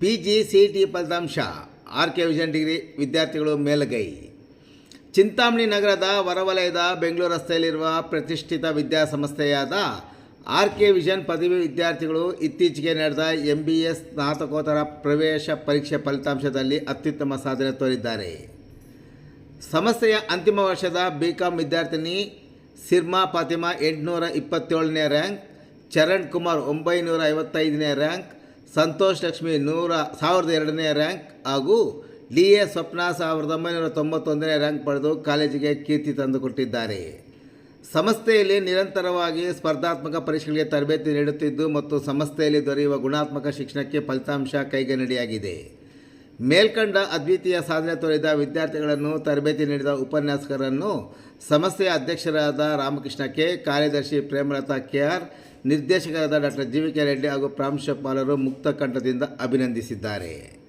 P G C T ಫಲಿತಾಂಶ R K vision degree ವಿದ್ಯಾರ್ಥಿಗಳು ಮೇಲುಗೈ. ಚಿಂತಾಮಣಿ ನಗರದ ಹೊರವಲಯದ ಬೆಂಗಳೂರು ರಸ್ತೆಯಲ್ಲಿರುವ ಪ್ರತಿಷ್ಠಿತ ವಿದ್ಯಾಸಂಸ್ಥೆಯಾದ ಆರ್ ಕೆ ವಿಷನ್ ಪದವಿ ವಿದ್ಯಾರ್ಥಿಗಳು ಇತ್ತೀಚೆಗೆ ನಡೆದ ಎಂ ಬಿ ಎಸ್ ಸ್ನಾತಕೋತ್ತರ ಪ್ರವೇಶ ಪರೀಕ್ಷೆ ಫಲಿತಾಂಶದಲ್ಲಿ ಅತ್ಯುತ್ತಮ ಸಾಧನೆ ತೋರಿದ್ದಾರೆ. ಸಂಸ್ಥೆಯ ಅಂತಿಮ ವರ್ಷದ ಬಿ ಕಾಂ ವಿದ್ಯಾರ್ಥಿನಿ ಸಿರ್ಮಾ ಫಾತಿಮಾ ಎಂಟುನೂರ ಇಪ್ಪತ್ತೇಳನೇ ರ್ಯಾಂಕ್, ಚರಣ್ ಕುಮಾರ್ ಒಂಬೈನೂರ ಐವತ್ತೈದನೇ ರ್ಯಾಂಕ್ ಸಂತೋಷ್ ಲಕ್ಷ್ಮಿ ನೂರ ಸಾವಿರದ ಎರಡನೇ ರ್ಯಾಂಕ್ ಹಾಗೂ ಡಿ ಎ ಸ್ವಪ್ನ ಸಾವಿರದ ಒಂಬೈನೂರ ತೊಂಬತ್ತೊಂದನೇ ರ್ಯಾಂಕ್ ಪಡೆದು ಕಾಲೇಜಿಗೆ ಕೀರ್ತಿ ತಂದುಕೊಟ್ಟಿದ್ದಾರೆ. ಸಂಸ್ಥೆಯಲ್ಲಿ ನಿರಂತರವಾಗಿ ಸ್ಪರ್ಧಾತ್ಮಕ ಪರೀಕ್ಷೆಗಳಿಗೆ ತರಬೇತಿ ನೀಡುತ್ತಿದ್ದು ಮತ್ತು ಸಂಸ್ಥೆಯಲ್ಲಿ ದೊರೆಯುವ ಗುಣಾತ್ಮಕ ಶಿಕ್ಷಣಕ್ಕೆ ಫಲಿತಾಂಶ ಕೈಗನ್ನಡಿಯಾಗಿದೆ ಮೇಲ್ಕಂಡ ಅದ್ವಿತೀಯ ಸಾಧನೆ ತೋರಿದ ವಿದ್ಯಾರ್ಥಿಗಳನ್ನು ತರಬೇತಿ ನೀಡಿದ ಉಪನ್ಯಾಸಕರನ್ನು ಸಂಸ್ಥೆಯ ಅಧ್ಯಕ್ಷರಾದ ರಾಮಕೃಷ್ಣ ಕೆ, ಕಾರ್ಯದರ್ಶಿ ಪ್ರೇಮಲತಾ ಕೆ ಆರ್ ನಿರ್ದೇಶಕರಾದ ಡಾಕ್ಟರ್ ಜಿ ವಿ ರೆಡ್ಡಿ ಹಾಗೂ ಪ್ರಾಂಶುಪಾಲರು ಮುಕ್ತ ಕಂಠದಿಂದ ಅಭಿನಂದಿಸಿದ್ದಾರೆ.